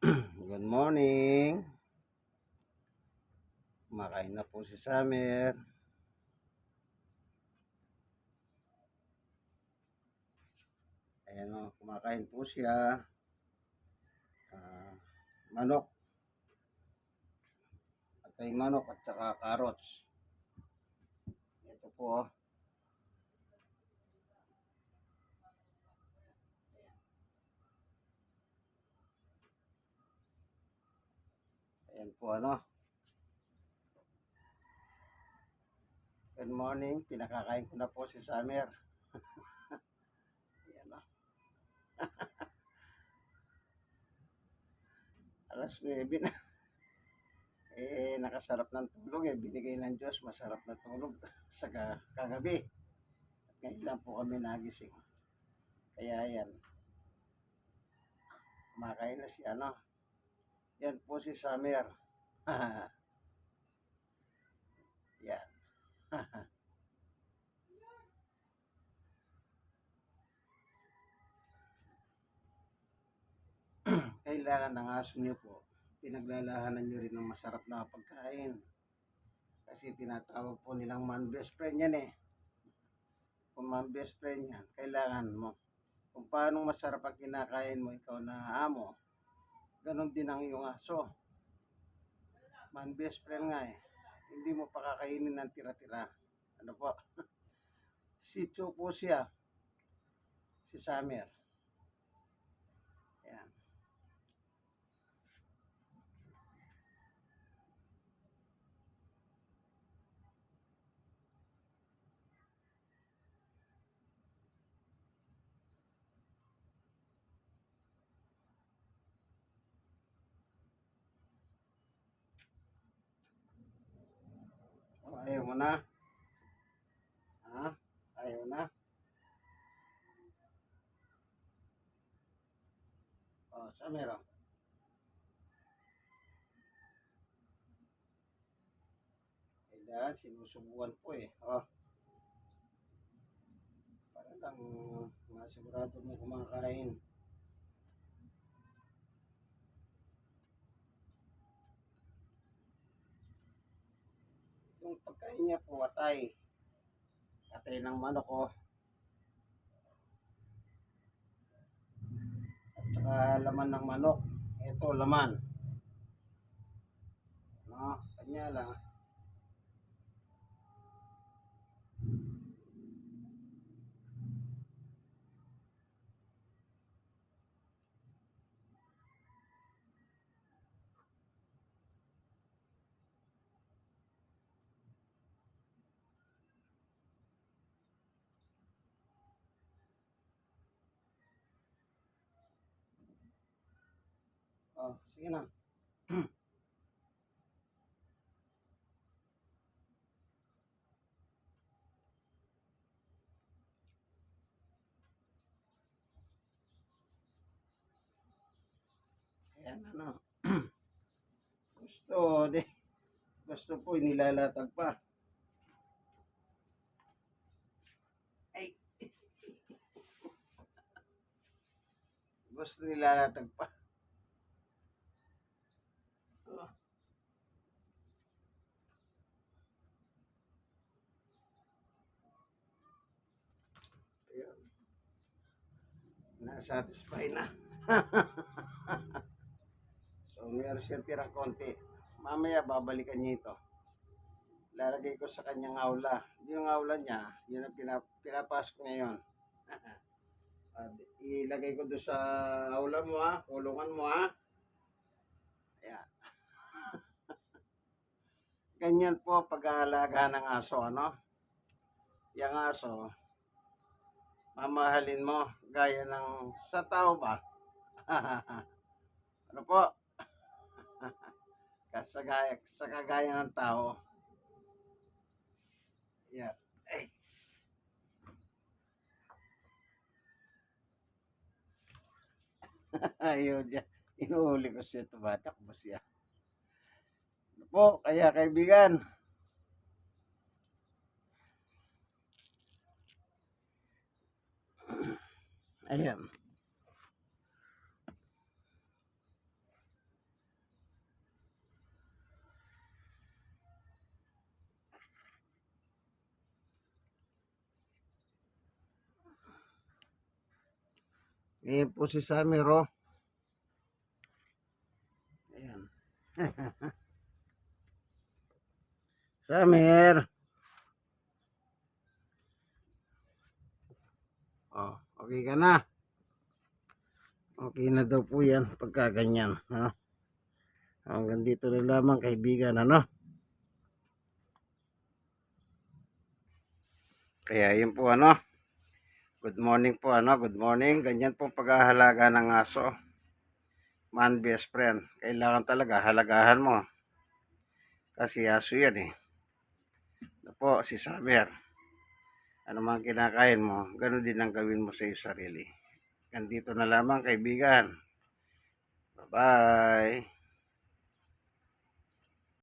Good morning. Kumakain na po si Summer. Ayan o, kumakain po siya. Ah, manok. Atay manok at saka carrots. Ito po. oh. Ayan po ano. Good morning. Pinakakain ko na po si Summer. Ayan o. Alas 9 na. Eh, nakasarap ng tulog eh. Binigay ng Diyos, masarap na tulog sa ka- kagabi. At ngayon lang po kami nagising. Kaya yan. Kumakain na si ano. Yan po si Summer. yan. Kailangan ng aso niyo po, pinaglalahanan niyo rin ng masarap na pagkain. Kasi tinatawag po nilang man best friend yan eh. Kung man best friend yan, kailangan mo. Kung paano masarap ang kinakain mo, ikaw na amo. Ganon din ang iyong aso. Man best friend nga eh. Hindi mo pakakainin ng tira-tira. Ano po? si Chu po siya. Si Summer. Yan. Oh, ayaw mo na? Ha? Ayaw na? Oh, Summer oh. Kailangan sinusubuan po eh. Oh. Para lang masigurado mo kumakain. Yung pagkain niya po atay. Atay ng manok oh. At saka laman ng manok. Ito laman. No, kanya lang. Oh, sige na. Ayan ano. gusto, di. Gusto po, inilalatag pa. Ay. gusto nilalatag pa. Oh. Ayan. Na-satisfy na. so, meron siya tirang konti. Mamaya, babalikan niya ito. Lalagay ko sa kanyang aula. Yung aula niya, yun ang pinap pinapasok ngayon. Ilagay ko doon sa aula mo ha, kulungan mo ha. Ayan. Ganyan po pag-aalaga ng aso, ano? Yung aso, mamahalin mo gaya ng sa tao ba? ano po? Kasagaya, sa kagaya ng tao. Yan. Ay. Ayun dyan. Inuhuli ko siya. Tumatakbo siya. Ano po? Kaya kaibigan. Ayan. Ayan po si Samiro. Ayan. Samir. Okay ka na. Okay na daw po yan pagka ganyan. Ha? Hanggang dito na lamang kaibigan, ano? Kaya yun po ano. Good morning po ano, good morning. Ganyan po paghahalaga ng aso. Man best friend. Kailangan talaga halagahan mo. Kasi aso yan eh. Ito po, si Samer. Ano man kinakain mo, ganun din ang gawin mo sa iyo sarili. Ganito na lamang kaibigan. Bye-bye.